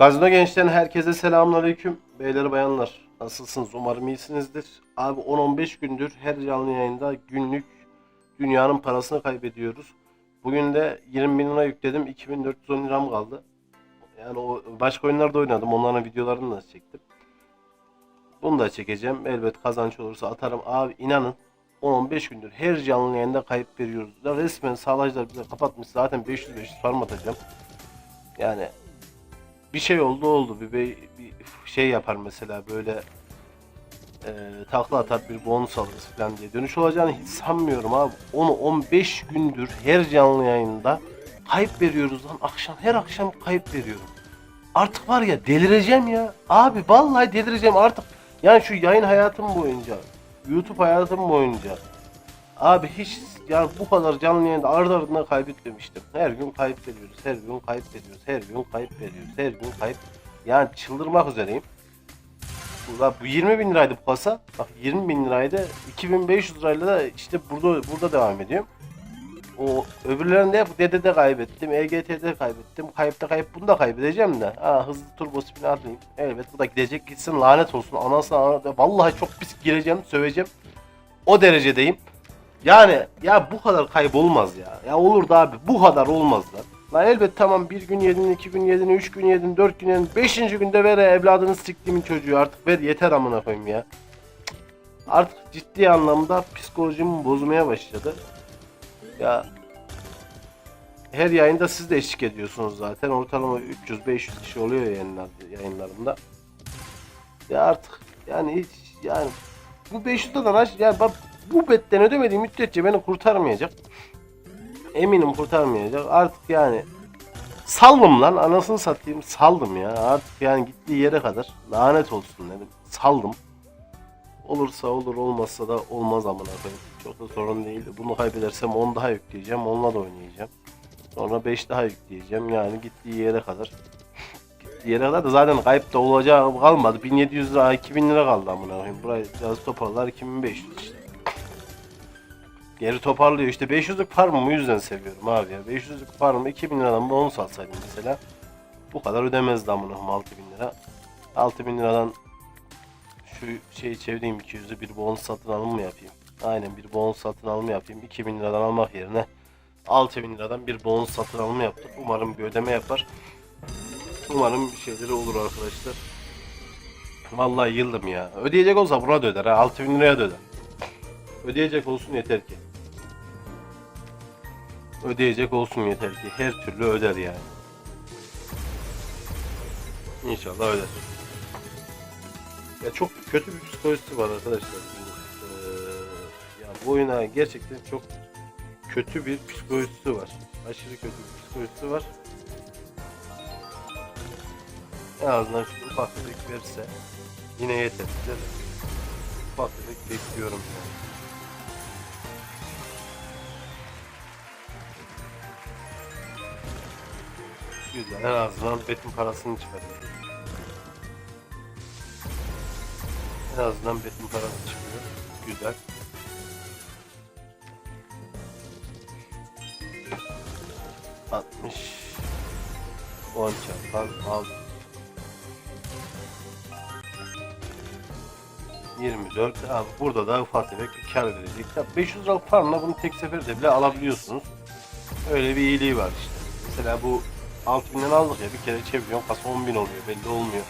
Gazino gençten herkese selamünaleyküm. Beyler bayanlar nasılsınız? Umarım iyisinizdir. Abi 10-15 gündür her canlı yayında günlük dünyanın parasını kaybediyoruz. Bugün de 20 bin lira yükledim. 2410 liram kaldı. Yani o başka oyunlarda oynadım. Onların videolarını da çektim. Bunu da çekeceğim. Elbet kazanç olursa atarım. Abi inanın 10-15 gündür her canlı yayında kayıp veriyoruz. Ya resmen sağlayıcılar bize kapatmış. Zaten 500-500 farm atacağım. Yani bir şey oldu oldu. Bir, bir, bir şey yapar mesela böyle e, takla atar bir bonus alırız falan diye. Dönüş olacağını hiç sanmıyorum abi. Onu 15 gündür her canlı yayında kayıp veriyoruz lan. Akşam her akşam kayıp veriyorum. Artık var ya delireceğim ya. Abi vallahi delireceğim artık. Yani şu yayın hayatım boyunca, YouTube hayatım boyunca Abi hiç yani bu kadar canlı yayında ardı ardına kaybetmemiştim. Her gün kayıp veriyoruz, her gün kayıp veriyoruz, her gün kayıp veriyoruz, her gün kayıp. Yani çıldırmak üzereyim. Burada bu 20 bin liraydı bu kasa. Bak 20 bin liraydı. 2500 lirayla da işte burada burada devam ediyorum. O öbürlerinde hep DD'de kaybettim, EGT'de kaybettim, kayıpta kayıp bunu da kaybedeceğim de. Ha hızlı turbo spin atlayayım. Evet bu da gidecek gitsin lanet olsun. Anasını. Vallahi çok pis gireceğim, söveceğim. O derecedeyim. Yani ya bu kadar kaybolmaz ya. Ya olur da abi bu kadar olmaz lan. Lan elbet tamam bir gün yedin, iki gün yedin, üç gün yedin, dört gün yedin, beşinci günde ver evladını siktiğimin çocuğu artık ver yeter amına koyayım ya. Artık ciddi anlamda psikolojimi bozmaya başladı. Ya her yayında siz de eşlik ediyorsunuz zaten. Ortalama 300-500 kişi oluyor yayınlar, yayınlarımda. Ya artık yani hiç yani bu 500 dolar aç yani bak bu betten ödemediğim müddetçe beni kurtarmayacak. Eminim kurtarmayacak. Artık yani saldım lan anasını satayım saldım ya. Artık yani gittiği yere kadar lanet olsun dedim. Saldım. Olursa olur olmazsa da olmaz amına koyayım. Çok da sorun değil. Bunu kaybedersem 10 daha yükleyeceğim. Onunla da oynayacağım. Sonra 5 daha yükleyeceğim. Yani gittiği yere kadar. Gittiği yere kadar da zaten kayıp da olacağı kalmadı. 1700 lira 2000 lira kaldı amına koyayım. Burayı biraz toparlar 2500 işte. Geri toparlıyor işte 500'lük farmı bu yüzden seviyorum abi ya. 500'lük farmı 2000 liradan bonus alsaydım mesela. Bu kadar ödemezdi amına koyayım 6000 lira. 6000 liradan şu şeyi çevireyim 200'ü bir bonus satın alım mı yapayım? Aynen bir bonus satın alımı yapayım. 2000 liradan almak yerine 6000 liradan bir bonus satın alımı yaptık. Umarım bir ödeme yapar. Umarım bir şeyleri olur arkadaşlar. Vallahi yıldım ya. Ödeyecek olsa buna da öder ha. 6000 liraya da öder. Ödeyecek olsun yeter ki. Ödeyecek olsun yeter ki. Her türlü öder yani. İnşallah öder. Ya çok kötü bir psikolojisi var arkadaşlar. Eee, ya bu oyuna gerçekten çok kötü bir psikolojisi var. Aşırı kötü bir psikolojisi var. En azından şu ufak verirse yine yeter. Ufak bekliyorum. Güzel. En azından betin parasını çıkarıyor. En azından betin parası çıkıyor. Güzel. Altmış. On çarpan al. 24. Abi burada da ufak tefek bir kar verecek. Ya 500 liralık farmla bunu tek seferde bile alabiliyorsunuz. Öyle bir iyiliği var işte. Mesela bu 6000'den aldık ya bir kere çeviriyorum kasa 10.000 oluyor belli olmuyor.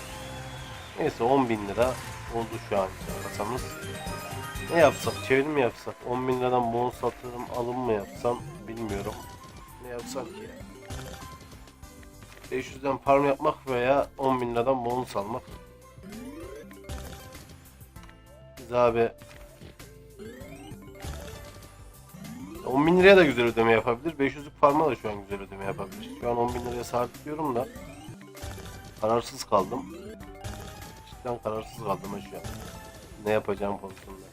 Neyse 10.000 lira oldu şu an kasamız. Ne yapsak çevrim mi yapsak 10.000 liradan bonus satırım alım mı yapsam bilmiyorum. Ne yapsak ki? 500'den farm yapmak veya 10.000 liradan bonus almak. Biz abi 10 bin liraya da güzel ödeme yapabilir. 500'lük farma da şu an güzel ödeme yapabilir. Şu an 10 bin liraya sabitliyorum da kararsız kaldım. Cidden kararsız kaldım şu an. Ne yapacağım konusunda.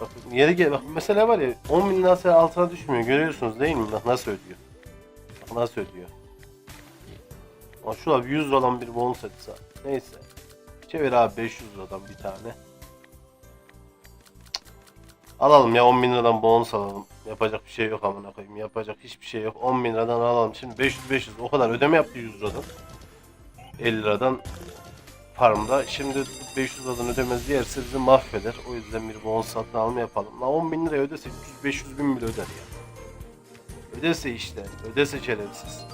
Bakın yeri gel bak mesela var ya 10 bin lira altına düşmüyor görüyorsunuz değil mi? Bak nasıl ödüyor. Bak nasıl ödüyor. Ama şurada 100 liradan bir bonus etse. Neyse. Çevir abi 500 liradan bir tane. Alalım ya 10 bin liradan bonus alalım. Yapacak bir şey yok amına koyayım. Yapacak hiçbir şey yok. 10 bin liradan alalım. Şimdi 500 500 o kadar ödeme yaptı 100 liradan. 50 liradan farmda. Şimdi 500 liradan ödemez yerse bizi mahveder. O yüzden bir bonus satın alma yapalım. La 10 bin liraya ödese 300-500 bin bile öder ya. Ödese işte. Ödese şerefsiz.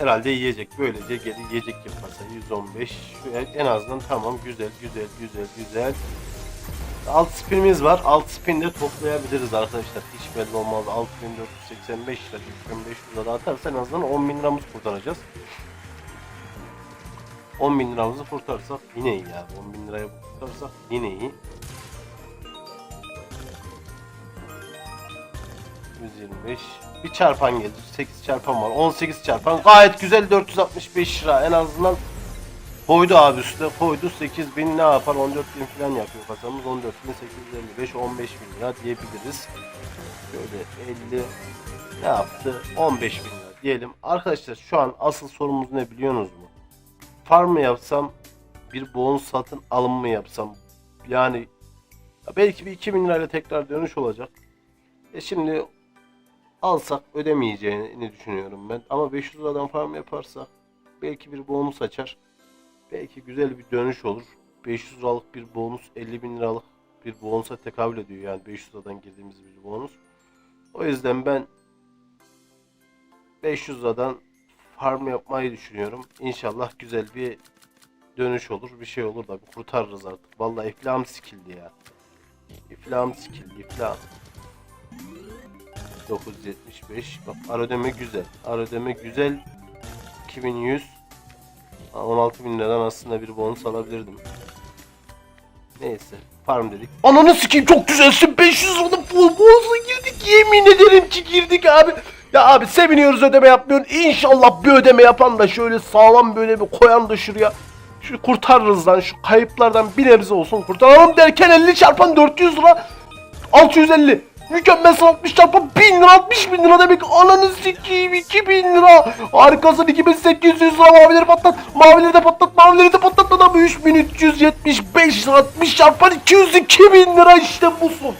Herhalde yiyecek. Böylece geri yiyecek yaparsa 115. Şu en azından tamam güzel güzel güzel güzel. Alt spinimiz var. Alt spin de toplayabiliriz arkadaşlar. Hiç belli olmaz. 6485 lira, 3500 lira atarsa en azından 10 bin liramızı kurtaracağız. 10 bin liramızı kurtarsak yine iyi yani. 10 bin liraya kurtarsak yine iyi. 125 bir çarpan gelir 8 çarpan var 18 çarpan. Gayet güzel 465 lira. En azından koydu abi üstüne koydu. 8000 ne yapar? 14000 falan yapıyor kasamız. 14855 15 bin lira diyebiliriz. Şöyle 50 ne yaptı? 15 bin lira diyelim. Arkadaşlar şu an asıl sorumuz ne biliyorsunuz mu farm mı yapsam bir bonus satın alım mı yapsam? Yani ya belki bir 2000 lirayla tekrar dönüş olacak. E şimdi alsak ödemeyeceğini düşünüyorum ben. Ama 500 liradan farm yaparsak belki bir bonus açar. Belki güzel bir dönüş olur. 500 liralık bir bonus 50 bin liralık bir bonusa tekabül ediyor. Yani 500 liradan girdiğimiz bir bonus. O yüzden ben 500 liradan farm yapmayı düşünüyorum. İnşallah güzel bir dönüş olur. Bir şey olur da bir kurtarırız artık. Vallahi iflahım sikildi ya. İflahım sikildi. iflahım. 975. Bak ar ödeme güzel. Ar ödeme güzel. 2100. 16 bin liradan aslında bir bonus alabilirdim. Neyse. Farm dedik. Ananı sikeyim çok güzelsin. 500 liradan bonusa girdik. Yemin ederim ki girdik abi. Ya abi seviniyoruz ödeme yapmıyorsun. İnşallah bir ödeme yapan da şöyle sağlam bir koyan da şuraya. Şu kurtarırız lan şu kayıplardan bir nebze olsun kurtaralım derken 50 çarpan 400 lira 650 Mükemmel sanatmış çarpı 1000 lira 60 bin lira demek. Ananı sikeyim 2000 lira. Harikasın 2800 lira mavileri patlat. Mavileri de patlat mavileri de patlat. Adam 3375 lira 60 çarpan 202 bin lira. İşte busun.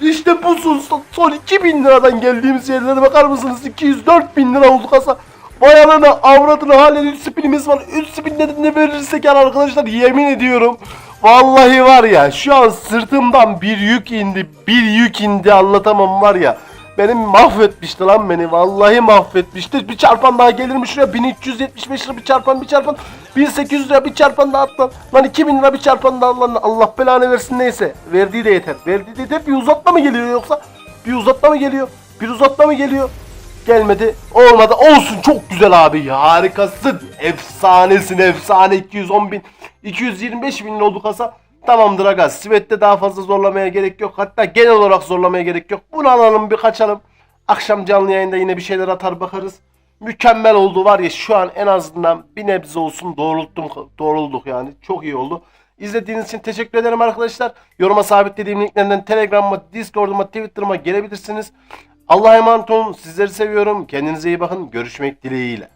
İşte busun. Son, son 2000 liradan geldiğimiz yerlere bakar mısınız? 204 bin lira oldu kasa. Vay anana avradını halen 3 spinimiz var. 3 spinleri ne verirsek yani arkadaşlar yemin ediyorum Vallahi var ya şu an sırtımdan bir yük indi bir yük indi anlatamam var ya. Benim mahvetmişti lan beni vallahi mahvetmişti. Bir çarpan daha gelir mi şuraya? 1375 lira bir çarpan bir çarpan. 1800 lira bir çarpan daha at lan lan 2000 lira bir çarpan daha lan Allah belanı versin neyse. Verdiği de yeter. Verdiği de yeter. Bir uzatma mı geliyor yoksa? Bir uzatma mı geliyor? Bir uzatma mı geliyor Gelmedi. Olmadı. Olsun. Çok güzel abi. Harikasın. Efsanesin. Efsane. 210 bin. 225 bin oldu kasa. Tamamdır aga. Svet'te daha fazla zorlamaya gerek yok. Hatta genel olarak zorlamaya gerek yok. Bunu alalım bir kaçalım. Akşam canlı yayında yine bir şeyler atar bakarız. Mükemmel oldu var ya şu an en azından bir nebze olsun doğrulttum, doğrulduk yani. Çok iyi oldu. İzlediğiniz için teşekkür ederim arkadaşlar. Yoruma sabitlediğim linklerden Telegram'ıma, Discord'uma, Twitter'ıma gelebilirsiniz. Allah'a emanet olun. Sizleri seviyorum. Kendinize iyi bakın. Görüşmek dileğiyle.